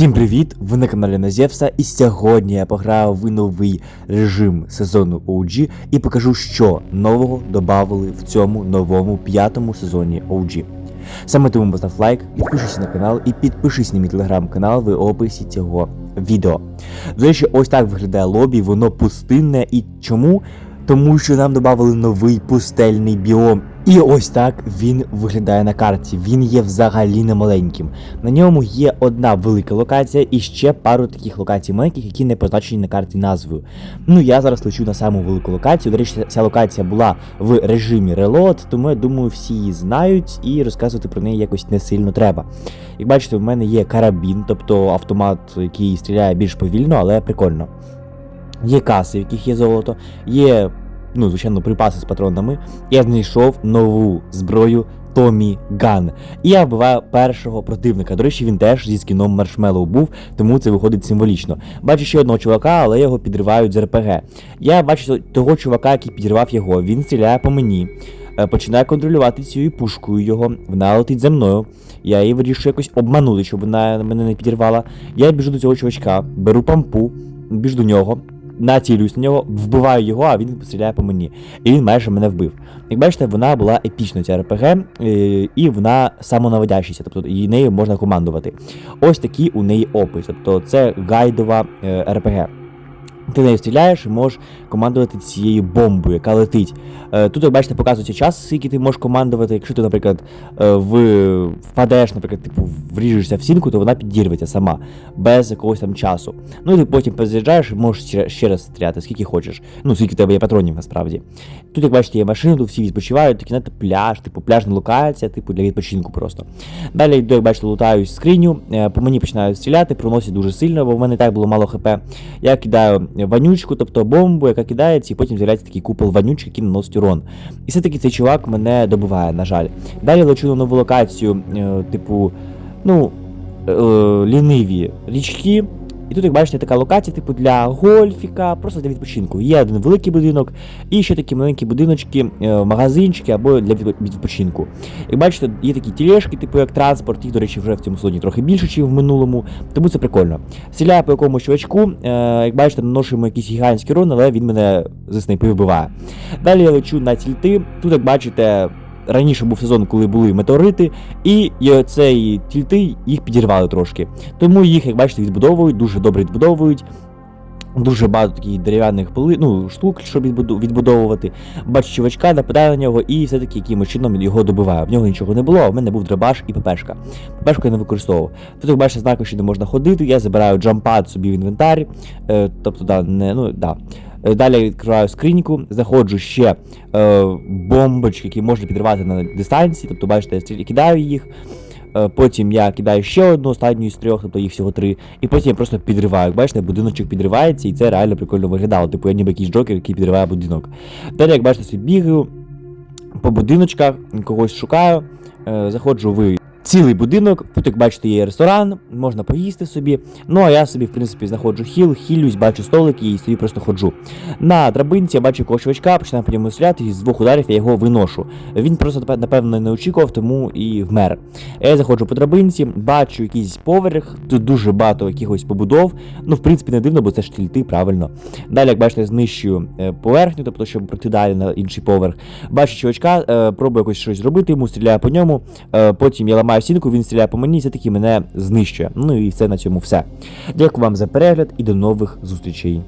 Всім привіт! Ви на каналі Назєвса, і сьогодні я пограю в новий режим сезону OG і покажу, що нового додали в цьому новому п'ятому сезоні OG. Саме тому постав лайк, підпишись на канал і підпишись на мій телеграм-канал в описі цього відео. До речі, ось так виглядає лобі, воно пустинне і чому? Тому що нам додали новий пустельний біом. І ось так він виглядає на карті. Він є взагалі не маленьким. На ньому є одна велика локація і ще пару таких локацій маленьких, які не позначені на карті назвою. Ну я зараз лечу на саму велику локацію. До речі, ця локація була в режимі Reload, тому я думаю, всі її знають і розказувати про неї якось не сильно треба. Як бачите, в мене є карабін, тобто автомат, який стріляє більш повільно, але прикольно. Є каси, в яких є золото, є, ну, звичайно, припаси з патронами. Я знайшов нову зброю Томі Ган. І я вбиваю першого противника. До речі, він теж зі скіном Маршмеллоу був, тому це виходить символічно. Бачу ще одного чувака, але його підривають з РПГ. Я бачу того чувака, який підірвав його. Він стріляє по мені. е, Починає контролювати цією пушкою його, вона летить за мною. Я її вирішую якось обманути, щоб вона мене не підірвала. Я біжу до цього чувачка, беру пампу, біжу до нього, націлююсь на нього, вбиваю його, а він стріляє по мені. І він майже мене вбив. Як бачите, вона була епічною, ця РПГ, е, і вона самонаводящася, тобто і нею можна командувати. Ось такий у неї опис. Тобто це гайдова е, РПГ. Ти нею стріляєш і можеш командувати цією бомбою, яка летить. Е, Тут, як бачите, показується час, скільки ти можеш командувати. Якщо ти, наприклад, е, в... впадеш, наприклад, типу, вріжешся в сінку, то вона підірветься сама, без якогось там часу. Ну і ти потім позаряджаєш і можеш ще- ще раз стріляти, скільки хочеш. Ну, скільки в тебе є патронів насправді. Тут, як бачите, є машини, тут всі відпочивають, такі знаєте, пляж, типу пляжна локація, типу для відпочинку просто. Далі йду, як бачите, лутаю скриню, е, по мені починають стріляти, проносять дуже сильно, бо в мене і так було мало хп. Я кидаю ванючку, тобто бомбу, яка кидається, і потім з'являється такий купол вонючки, який наносить урон. І все-таки цей чувак мене добиває, на жаль. Далі лечу на нову локацію, е, типу, ну, е, ліниві річки. І тут, як бачите, така локація, типу, для гольфіка, просто для відпочинку. Є один великий будинок, і ще такі маленькі будиночки, е, магазинчики або для відпочинку. Як бачите, є такі тілешки, типу як транспорт, їх, до речі, вже в цьому сезоні трохи більше, ніж в минулому, тому це прикольно. Стріляю по якомусь чувачку, е, як бачите, наношу йому якийсь гігантський урон, але він мене зі снайпи вбиває. Далі я лечу на тільти. Тут, як бачите, раніше був сезон, коли були метеорити, і цей тільти їх підірвали трошки. Тому їх, як бачите, відбудовують, дуже добре відбудовують. Дуже багато таких дерев'яних поли, ну, штук, щоб відбудовувати. Бачу чувачка, нападаю на нього і все-таки якимось чином його добиваю. В нього нічого не було, а в мене був драбаш і ППшка. ППшку я не використовував. Тут, бачите, знаку, що не можна ходити, я забираю джампад собі в інвентар. Е, тобто, да, не, ну, да. Е, Далі відкриваю скриньку, заходжу ще е, бомбочки, які можна підривати на дистанції. Тобто, бачите, я кидаю їх. Е, Потім я кидаю ще одну останню з трьох, тобто їх всього три. І потім я просто підриваю. Бачите, будиночок підривається, і це реально прикольно виглядало. Типу я ніби якийсь джокер, який підриває будинок. Далі, як бачите, собі бігаю по будиночках, когось шукаю, е, заходжу в цілий будинок. Тут, як бачите, є ресторан, можна поїсти собі. Ну а я собі, в принципі, знаходжу хіл, хілюсь, бачу столики і собі просто ходжу. На драбинці я бачу якогось чувачка, починаю по ньому стріляти, і з двох ударів я його виношу. Він просто напевно не очікував, тому і вмер. Я заходжу по драбинці, бачу якийсь поверх, тут дуже багато якихось побудов. Ну, в принципі, не дивно, бо це ж тільти, правильно. Далі, як бачите, знищую е, поверхню, тобто, щоб пройти далі на інший поверх. Бачу чувачка, е, пробую якось щось зробити, йому стріляю по ньому. Е, потім я ламаю стінку, він стріляє по мені, і все-таки мене знищує. Ну і все на цьому все. Дякую вам за перегляд і до нових зустрічей.